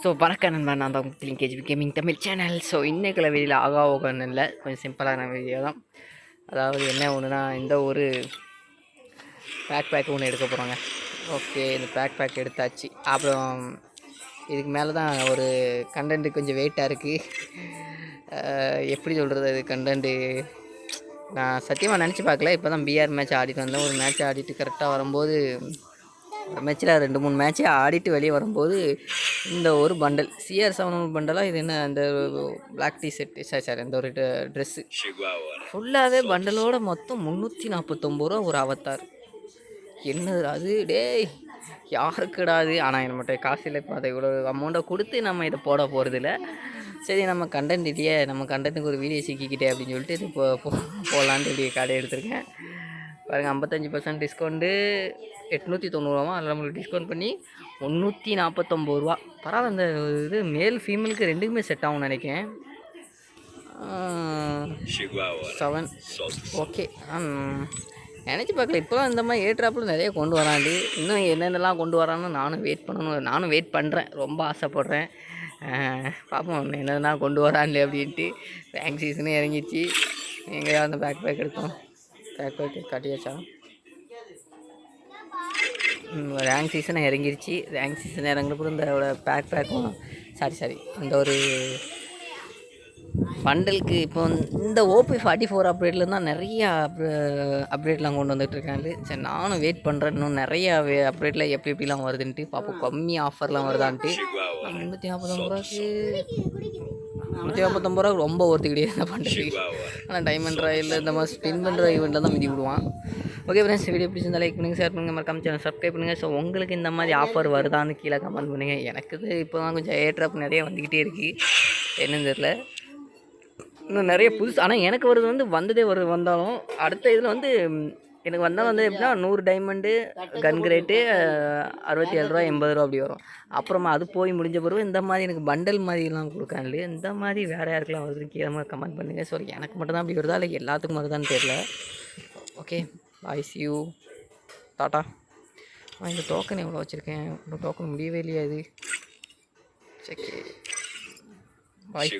So வணக்கம் நண்பா நான் தான் உங்களுக்கு KGB gaming Tamil channel so இன்னைக்குள்ள வெளியில் ஆகா ஓகன்னு இல்லை கொஞ்சம் சிம்பிளான வீடியோ தான். அதாவது என்ன ஒன்றுனா இந்த ஒரு பேக் பேக் ஒன்று எடுக்க போகிறாங்க ஓகே இந்த பேக் பேக் எடுத்தாச்சு. அப்புறம் இதுக்கு மேலே தான் ஒரு கண்டென்ட் கொஞ்சம் வெயிட்டாக இருக்குது எப்படி சொல்கிறது அது கண்டென்ட்டு நான் சத்தியமாக நினச்சி பார்க்கல. இப்போ தான் பிஆர் மேட்ச் ஆடிட்டு வந்தேன். ஒரு மேட்ச் ஆடிட்டு கரெக்டாக வரும்போது ஒரு மேட்ச்சில் ரெண்டு மூணு மேட்ச்சே ஆடிட்டு வெளியே வரும்போது இந்த ஒரு பண்டல் சிஆர் செவன் பண்டலாக இது என்ன இந்த பிளாக் டி ஷர்ட் சார் இந்த ஒரு ட்ரெஸ்ஸு ஃபுல்லாகவே பண்டலோட மொத்தம் முந்நூற்றி நாற்பத்தொம்பது ரூபா ஒரு அவத்தார் என்னது அது? டேய் யாருக்குடாது ஆனால் நம்மகிட்ட காசு இல்லை இப்போ அதை இவ்வளோ அமௌண்ட்டை கொடுத்து நம்ம இதை போட போகிறதில்ல சரி நம்ம கண்டென்ட் இல்லையே நம்ம கண்டென்ட்டுக்கு ஒரு வீடியோ சிக்கிக்கிட்டே அப்படின்னு சொல்லிட்டு இது போ போ- போடலான்ட்டு இப்படி கடை எடுத்திருக்கேன். பாருங்கள் ஐம்பத்தஞ்சு பர்சன்ட் டிஸ்கவுண்ட்டு எட்நூற்றி தொண்ணூறுவா அதில் நம்மளுக்கு டிஸ்கவுண்ட் பண்ணி முந்நூற்றி நாற்பத்தொம்பது ரூபா. பரவாயில்ல அந்த இது மேல் ஃபீமேலுக்கு ரெண்டுக்குமே செட் ஆகும்னு நினைக்கிறேன். செவன் ஓகே நினச்சி பார்க்கல இப்போலாம் இந்த மாதிரி ஏட்ராப்பில் நிறைய கொண்டு வராண்டி. இன்னும் என்னென்னலாம் கொண்டு வரான்னு நானும் வெயிட் பண்ணணும். நானும் வெயிட் பண்ணுறேன் ரொம்ப ஆசைப்பட்றேன். பார்ப்போம் என்னென்னா கொண்டு வரான்ல அப்படின்ட்டு. பேங்க் சீசனே இறங்கிச்சு எங்கேயாவது அந்த பேக் பேக் எடுத்தோம். பேக் பேக் கட்டியாச்சா? ரேங்க் சீசன் இறங்கிருச்சு. ரேங்க் சீசன் இறங்குறப்போ இந்த பேக் பேக்கும் சாரி சாரி இந்த ஒரு பண்டலுக்கு இப்போ இந்த ஓபி ஃபார்ட்டி ஃபோர் அப்டேட்டில் தான் நிறையா அப்டேட்லாம் கொண்டு வந்துட்டுருக்காங்க சரி நானும் வெயிட் பண்ணுறேன் இன்னும் நிறையா அப்டேட்டில் எப்படி எப்படிலாம் வருதுன்ட்டு பார்ப்போம். கம்மி ஆஃபர்லாம் வருதான்ட்டு. முந்நூற்றி நாற்பத்தொம்பது ரூபாய்க்கு முந்நூற்றி நாற்பத்தொம்பது ரூபா ரொம்ப ஒருத்து கிடையாது இந்த பண்டலுக்கு ஆனால் டைமண்ட் ராயில் இந்த மாதிரி ஸ்பின் பண்ணுற ஈவெண்ட்டில் தான் மிதி விடுவான் ஓகே ஃப்ரெண்ட்ஸ் வீடியோ பிடிச்சிருந்தா லைக் பண்ணுங்கள் ஷேர் பண்ணுங்கள் மறக்காம சேனல் சப்ஸ்கிரைப் பண்ணுங்கள் ஸோ உங்களுக்கு இந்த மாதிரி ஆஃபர் வருதான்னு கீழே கமெண்ட் பண்ணுங்கள் எனக்கு இது இப்போ தான் கொஞ்சம் ஏட்ராப் நிறைய வந்துக்கிட்டே இருக்குது என்னன்னு தெரியல. இன்னும் நிறைய புதுசு ஆனால் எனக்கு வருது வந்து வந்ததே ஒரு வந்தாலும் அடுத்த இதில் வந்து எனக்கு வந்தால் வந்து எப்படின்னா நூறு டைமண்டு கன் கிரேட்டு அறுபத்தி ஏழு ரூபா எண்பது ரூபா அப்படி வரும். அப்புறமா அது போய் முடிஞ்ச பிறகு இந்த மாதிரி எனக்கு பண்டல் மாதிரிலாம் கொடுக்காங்க இல்லையா? இந்த மாதிரி வேறு யாருக்கெல்லாம் வருதுன்னு கீழே கமெண்ட் பண்ணுங்கள் ஸோ எனக்கு மட்டும் தான் அப்படி வருதா? இல்லை எல்லாத்துக்கும் வருதான்னு தெரில ஓகே ஐ யூ டாட்டா நான் இந்த டோக்கன் எவ்வளோ வச்சுருக்கேன்? இன்னும் டோக்கன் முடியவே இல்லையா இது. சரி பாய்